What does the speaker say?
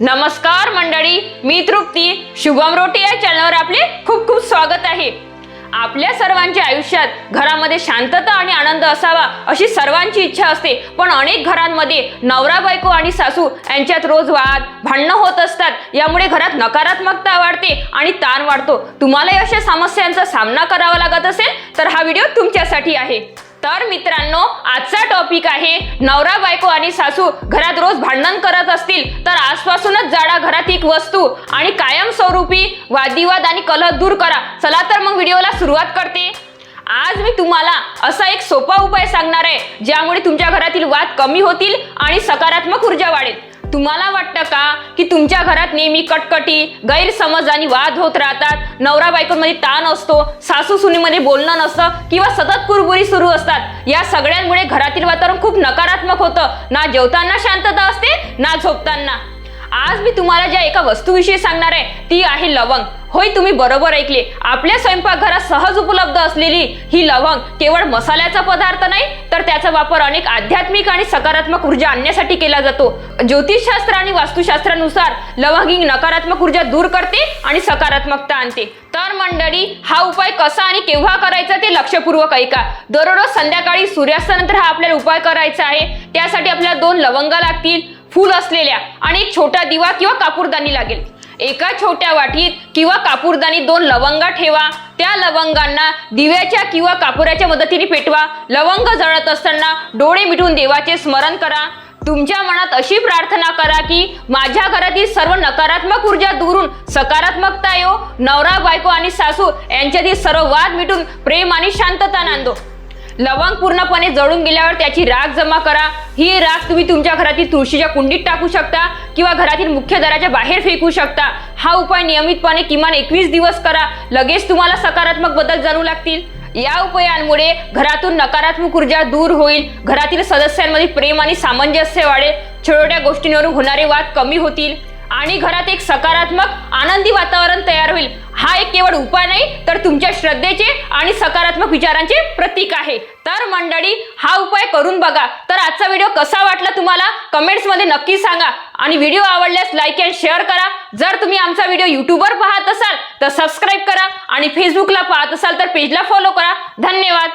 नमस्कार मंडळी मी तृप्ती. शुभम रोटी या चॅनलवर आपले खूप खूप स्वागत आहे. आपल्या सर्वांच्या आयुष्यात घरामध्ये शांतता आणि आनंद असावा अशी सर्वांची इच्छा असते. पण अनेक घरांमध्ये नवरा बायको आणि सासू यांच्यात रोज वाद भांडणं होत असतात. यामुळे घरात नकारात्मकता वाढते आणि ताण वाढतो. तुम्हालाही अशा समस्यांचा सामना करावा लागत असेल तर हा व्हिडिओ तुमच्यासाठी आहे. तर मित्रांनो आजचा टॉपिक आहे नवरा बायको आणि सासू घरात रोज भांडण करत असतील तर आजपासूनच जाडा घरात एक वस्तू आणि कायमस्वरूपी वादिवाद आणि कलह दूर करा. चला तर मग व्हिडिओला सुरुवात करते. आज मी तुम्हाला असा एक सोपा उपाय सांगणार आहे ज्यामुळे तुमच्या घरातील वाद कमी होतील आणि सकारात्मक ऊर्जा वाढेल. तुम्हाला वाटतं का की तुमच्या घरात नेहमी कटकटी गैरसमज आणि वाद होत राहतात? नवरा बायकोमध्ये ताण असतो सासू सुनीमध्ये बोलणं नसतं किंवा सतत कुरबुरी सुरू असतात. या सगळ्यांमुळे घरातील वातावरण खूप नकारात्मक होतं. ना जेवताना शांतता असते ना झोपताना. आज मी तुम्हाला ज्या एका वस्तूविषयी सांगणार आहे ती आहे लवंग. होय तुम्ही बरोबर ऐकले. आपल्या स्वयंपाकघरात सहज उपलब्ध असलेली ही लवंग केवळ मसाल्याचा पदार्थ नाही तर त्याचा वापर अनेक आध्यात्मिक आणि सकारात्मक ऊर्जा आणण्यासाठी केला जातो. ज्योतिषशास्त्र आणि वास्तुशास्त्रानुसार लवंग ही नकारात्मक ऊर्जा दूर करते आणि सकारात्मकता आणते. तर मंडळी हा उपाय कसा आणि केव्हा करायचा ते लक्षपूर्वक ऐका. दररोज संध्याकाळी सूर्यास्तानंतर हा आपल्याला उपाय करायचा आहे. त्यासाठी आपल्याला दोन लवंगा लागतील. फूल असलेल्या आणि एक छोटा दिवा किंवा कापूरदानी लागेल. एका छोट्या वाटीत किंवा कापूरदानी दोन लवंगा ठेवा. त्या लवंगांना दिव्याच्या किंवा कापुराच्या मदतीने पेटवा. लवंग जळत असताना डोळे मिटून देवाचे स्मरण करा. तुमच्या मनात अशी प्रार्थना करा की माझ्या घरातील सर्व नकारात्मक ऊर्जा दुरून सकारात्मकता येऊ नवरा बायको आणि सासू यांच्यातील सर्व वाद मिटून प्रेम आणि शांतता नांदो. लवंग पूर्णपणे जळून गेल्यावर त्याची राख जमा करा. ही राख तुम्ही तुमच्या घरातील तुळशीच्या कुंडीत टाकू शकता किंवा घरातील मुख्य दराच्या बाहेर फेकू शकता. हा उपाय नियमितपणे किमान एकवीस दिवस करा. लगेच तुम्हाला सकारात्मक बदल जाणू लागतील. या उपायांमुळे घरातून नकारात्मक ऊर्जा दूर होईल. घरातील सदस्यांमध्ये प्रेम आणि सामंजस्य वाढेल. छोट्या गोष्टींवरून होणारे वाद कमी होतील. आणि घरात एक सकारात्मक आनंदी वातावरण तयार होईल. हा एक केवळ उपाय नाही तर तुमच्या श्रद्धेचे आणि सकारात्मक विचारांचे प्रतीक आहे. तर मंडळी हा उपाय करून बघा. तर आजचा व्हिडिओ कसा वाटला तुम्हाला? कमेंट्समध्ये नक्की सांगा. आणि व्हिडिओ आवडल्यास लाईक अँड शेअर करा. जर तुम्ही आमचा व्हिडिओ यूट्यूबवर पाहत असाल तर सबस्क्राईब करा. आणि फेसबुकला पाहत असाल तर पेजला फॉलो करा. धन्यवाद.